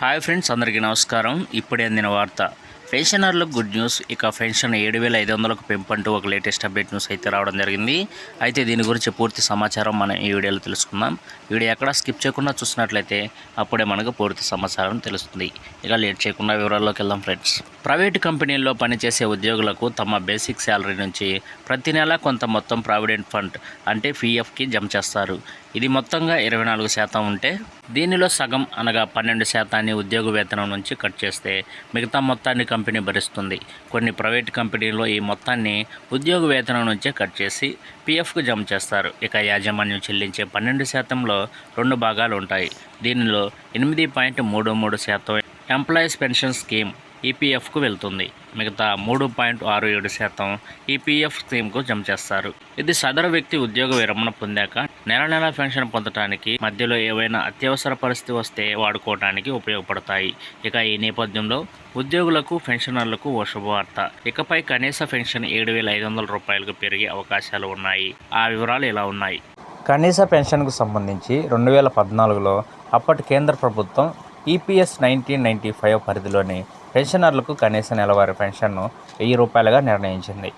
Hi friends అందరికీ నమస్కారం. ఇప్పుడే అందిన వార్త. పెన్షనర్లకు గుడ్ న్యూస్. ఇక పెన్షన్ ఏడు వేల ఐదు వందలకు పెంపంటూ ఒక లేటెస్ట్ అప్డేట్ న్యూస్ అయితే రావడం జరిగింది. అయితే దీని గురించి పూర్తి సమాచారం మనం ఈ వీడియోలో తెలుసుకుందాం. వీడియో ఎక్కడ స్కిప్ చేయకుండా చూసినట్లయితే అప్పుడే మనకు పూర్తి సమాచారం తెలుస్తుంది. ఇక లేట్ చేయకుండా వివరాల్లోకి వెళ్దాం ఫ్రెండ్స్. ప్రైవేటు కంపెనీల్లో పనిచేసే ఉద్యోగులకు తమ బేసిక్ శాలరీ నుంచి ప్రతి నెల కొంత మొత్తం ప్రావిడెంట్ ఫండ్ అంటే పీఎఫ్కి జమ చేస్తారు. ఇది మొత్తంగా ఇరవై నాలుగు శాతం ఉంటే దీనిలో సగం అనగా పన్నెండు శాతాన్ని ఉద్యోగ వేతనం నుంచి కట్ చేస్తే మిగతా మొత్తాన్ని కంపెనీ భరిస్తుంది. కొన్ని ప్రైవేట్ కంపెనీల్లో ఈ మొత్తాన్ని ఉద్యోగ వేతనం నుంచే కట్ చేసి పీఎఫ్కు జమ చేస్తారు. ఇక యాజమాన్యం చెల్లించే పన్నెండు శాతంలో రెండు భాగాలు ఉంటాయి. దీనిలో ఎనిమిది పాయింట్ మూడు మూడు శాతం ఎంప్లాయీస్ పెన్షన్ స్కీమ్ ఈపీఎఫ్కు వెళ్తుంది. మిగతా మూడు పాయింట్ ఆరు ఏడు శాతం ఈపీఎఫ్ స్కీమ్కు జమ చేస్తారు. ఇది సదరు వ్యక్తి ఉద్యోగ విరమణ పొందాక నెల నెల పెన్షన్ పొందడానికి మధ్యలో ఏవైనా అత్యవసర పరిస్థితి వస్తే వాడుకోవడానికి ఉపయోగపడతాయి. ఇక ఈ నేపథ్యంలో ఉద్యోగులకు పెన్షనర్లకు ఓ శుభవార్త ఇకపై కనీస పెన్షన్ ఏడు వేల ఐదు వందల రూపాయలకు పెరిగే అవకాశాలు ఉన్నాయి. ఆ వివరాలు ఇలా ఉన్నాయి? కనీస పెన్షన్కు సంబంధించి రెండు వేల పద్నాలుగులో అప్పటి కేంద్ర ప్రభుత్వం ఈపీఎస్ నైన్టీన్ నైంటీ ఫైవ్ పరిధిలోని పెన్షనర్లకు కనీస నెలవారీ పెన్షన్ను వెయ్యి రూపాయలుగా నిర్ణయించింది.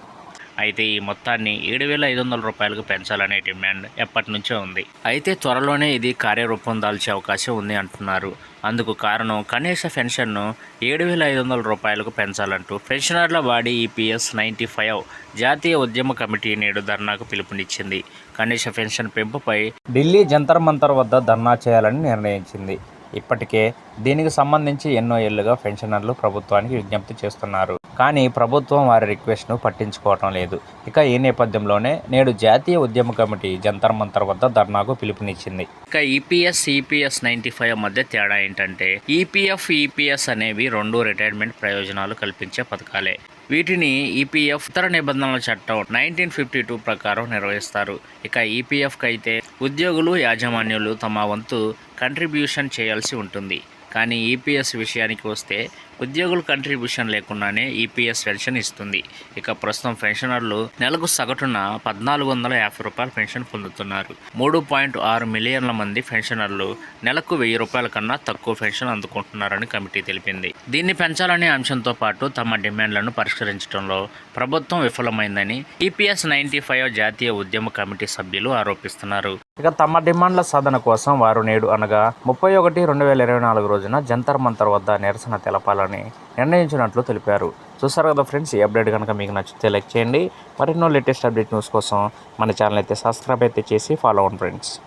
అయితే ఈ మొత్తాన్ని ఏడు వేల ఐదు వందల రూపాయలకు పెంచాలనే డిమాండ్ ఎప్పటి నుంచో ఉంది. అయితే త్వరలోనే ఇది కార్యరూపం దాల్చే అవకాశం ఉంది అంటున్నారు. అందుకు కారణం కనీస పెన్షన్ను ఏడు వేల ఐదు వందల రూపాయలకు పెంచాలంటూ పెన్షనర్ల బాడీ ఈపీఎస్ నైంటీ ఫైవ్ జాతీయ ఉద్యమ కమిటీ నేడు ధర్నాకు పిలుపునిచ్చింది. కనీస పెన్షన్ పెంపుపై ఢిల్లీ జంతర్ మంతర్ వద్ద ధర్నా చేయాలని నిర్ణయించింది. ఇప్పటికే దీనికి సంబంధించి ఎన్నో ఏళ్ళుగా పెన్షనర్లు ప్రభుత్వానికి విజ్ఞప్తి చేస్తున్నారు. కానీ ప్రభుత్వం వారి రిక్వెస్ట్ను పట్టించుకోవటం లేదు. ఇక ఈ నేపథ్యంలోనే నేడు జాతీయ ఉద్యమ కమిటీ జంతర్ మంతర్ వద్ద ధర్నాకు పిలుపునిచ్చింది. ఇక ఈపీఎస్ ఈపీఎస్ నైంటీ ఫైవ్ మధ్య తేడా ఏంటంటే ఈపీఎఫ్ ఈపీఎస్ అనేవి రెండు రిటైర్మెంట్ ప్రయోజనాలు కల్పించే పథకాలే. వీటిని ఈపీఎఫ్ ఇతర నిబంధనల చట్టం నైన్టీన్ ఫిఫ్టీ టూ ప్రకారం నిర్వహిస్తారు. ఇక ఈపీఎఫ్కి అయితే ఉద్యోగులు యాజమాన్యులు తమ వంతు కంట్రిబ్యూషన్ చేయాల్సి ఉంటుంది. కానీ ఈపీఎస్ విషయానికి వస్తే ఉద్యోగుల కంట్రిబ్యూషన్ లేకుండానే ఈపీఎస్ పెన్షన్ ఇస్తుంది. ఇక ప్రస్తుతం పెన్షనర్లు నెలకు సగటున పద్నాలుగు వందల యాభై రూపాయల పెన్షన్ పొందుతున్నారు. మూడు పాయింట్ ఆరు మిలియన్ల మంది పెన్షనర్లు నెలకు వెయ్యి రూపాయల కన్నా తక్కువ పెన్షన్ అందుకుంటున్నారని కమిటీ తెలిపింది. దీన్ని పెంచాలనే అంశంతో పాటు తమ డిమాండ్లను పరిష్కరించడంలో ప్రభుత్వం విఫలమైందని ఈపీఎస్ నైన్టీ ఫైవ్ జాతీయ ఉద్యమ కమిటీ సభ్యులు ఆరోపిస్తున్నారు. ఇక తమ డిమాండ్ల సాధన కోసం వారు నేడు అనగా ముప్పై ఒకటి రెండు వేల ఇరవై నాలుగు రోజున జంతర్ మంతర్ వద్ద నిరసన తెలపాలని నిర్ణయించినట్లు తెలిపారు. చూసారు కదా ఫ్రెండ్స్ ఈ అప్డేట్ కనుక మీకు నచ్చితే లైక్ చేయండి. మరెన్నో లేటెస్ట్ అప్డేట్ న్యూస్ కోసం మన ఛానల్ అయితే సబ్స్క్రైబ్ అయితే చేసి ఫాలో అవ్వండి ఫ్రెండ్స్.